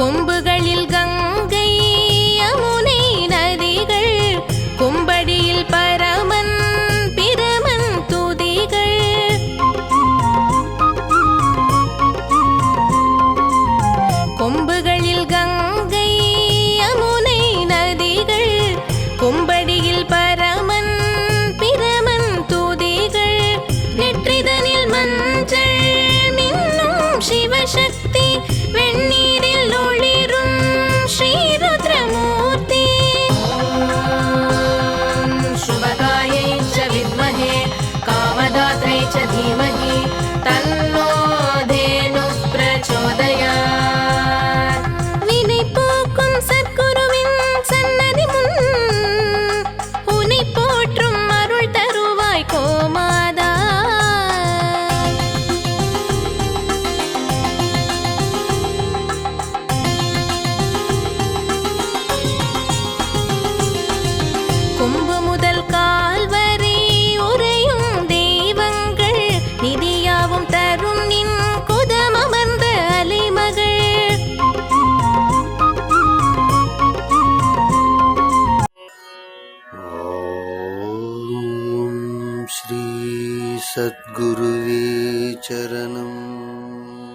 கொம்புகளில் கங்கை சத்குருவே சரணம்.